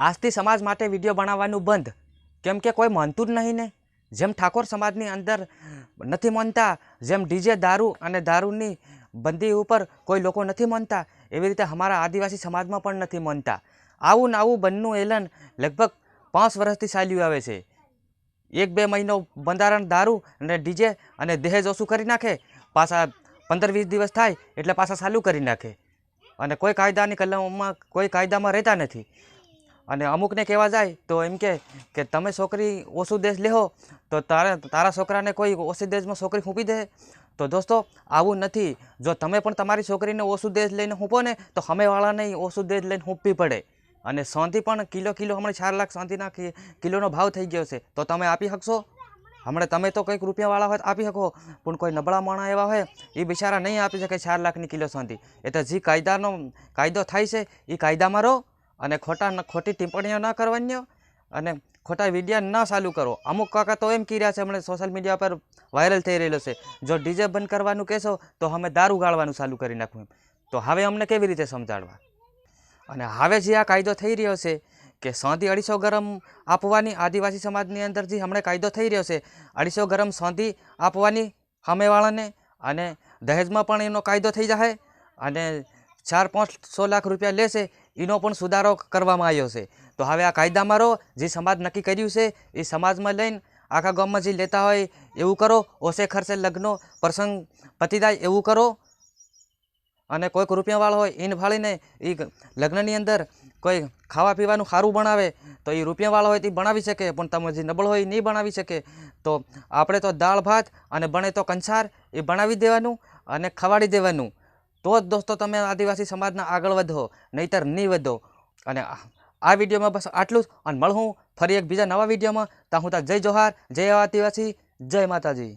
આજથી સમાજ માટે વીડિયો બનાવવાનું બંધ. કેમ કે કોઈ માનતું જ નહીં ને. જેમ ઠાકોર સમાજની અંદર નથી માનતા, જેમ ડીજે દારૂ અને દારૂની બંદી ઉપર કોઈ લોકો નથી માનતા, એવી રીતે અમારા આદિવાસી સમાજમાં પણ નથી માનતા. આવું ને આવું બંધનું એલન લગભગ પાંચ વર્ષથી ચાલ્યું આવે છે. એક બે મહિનો બંધારણ દારૂ અને ડીજે અને દહેજ ઓછું કરી નાખે, પાછા પંદર વીસ દિવસ થાય એટલે પાછા ચાલુ કરી નાખે. અને કોઈ કાયદાની કલમમાં કોઈ કાયદામાં રહેતા નથી. અને અમુકને કહેવા જાય તો એમ કે તમે છોકરી ઓછું દેશ લેહો, તો તારા તારા છોકરાને કોઈ ઓછી દેશમાં છોકરી ખૂંપી દે. તો દોસ્તો, આવું નથી. જો તમે પણ તમારી છોકરીને ઓછું દેશ લઈને હૂંપો ને, તો હમેવાળાને ઓછું દેશ લઈને હૂંપવી પડે. અને શાંતિ પણ કિલો કિલો, હમણાં ચાર લાખ શાંતિના કિલોનો ભાવ થઈ ગયો છે. તો તમે આપી શકશો? હમણાં તમે તો કંઈક રૂપિયાવાળા હોય આપી શકો. પણ કોઈ નબળા માણા એવા હોય એ બિચારા નહીં આપી શકે ચાર લાખની કિલો શાંતિ. એ તો જે કાયદાનો, કાયદો થાય છે એ કાયદામાં રહો. અને ખોટા ખોટી ટિપ્પણીઓ ન કરવાની અને ખોટા વિડીયા ન ચાલુ કરો. અમુક કાકા તો એમ કહી રહ્યા છે, હમણાં સોશિયલ મીડિયા પર વાયરલ થઈ રહેલો છે. જો ડીજે બંધ કરવાનું કહેશો, તો અમે દારૂ ગાળવાનું ચાલુ કરી નાખવું. તો હવે અમને કેવી રીતે સમજાડવા? અને હવે જે આ કાયદો થઈ રહ્યો છે કે સોંધી અઢીસો ગરમ આપવાની આદિવાસી સમાજની અંદર જે હમણાં કાયદો થઈ રહ્યો છે, અઢીસો ગરમ સોંધી આપવાની સામેવાળાને અને દહેજમાં પણ એનો કાયદો થઈ જાય અને ચાર પાંચ સો લાખ રૂપિયા લેશે એનો પણ સુધારો કરવામાં આવ્યો છે. તો હવે આ કાયદામાં રહો. જે સમાજ નક્કી કર્યું છે, એ સમાજમાં લઈને આખા ગામમાં જે લેતા હોય એવું કરો. ઓછે ખર્ચે લગ્નો, પ્રસંગ પતી જાય એવું કરો. અને કોઈક રૂપિયાવાળો હોય એને ફાળીને એ લગ્નની અંદર કોઈ ખાવા પીવાનું સારું બનાવે, તો એ રૂપિયાવાળો હોય તે બનાવી શકે. પણ તમે જે નબળો હોય એ નહીં બનાવી શકે. તો આપણે તો દાળ, ભાત અને બને તો કંસાર એ બનાવી દેવાનું અને ખવાડી દેવાનું. તો જ દોસ્તો તમે આદિવાસી સમાજના આગળ વધો, નહીતર નહીં વધો. અને આ વિડીયોમાં બસ આટલું જ. અને મળું ફરી એક બીજા નવા વિડીયોમાં. ત્યાં હું ત્યાં જય જોહાર, જય આદિવાસી, જય માતાજી.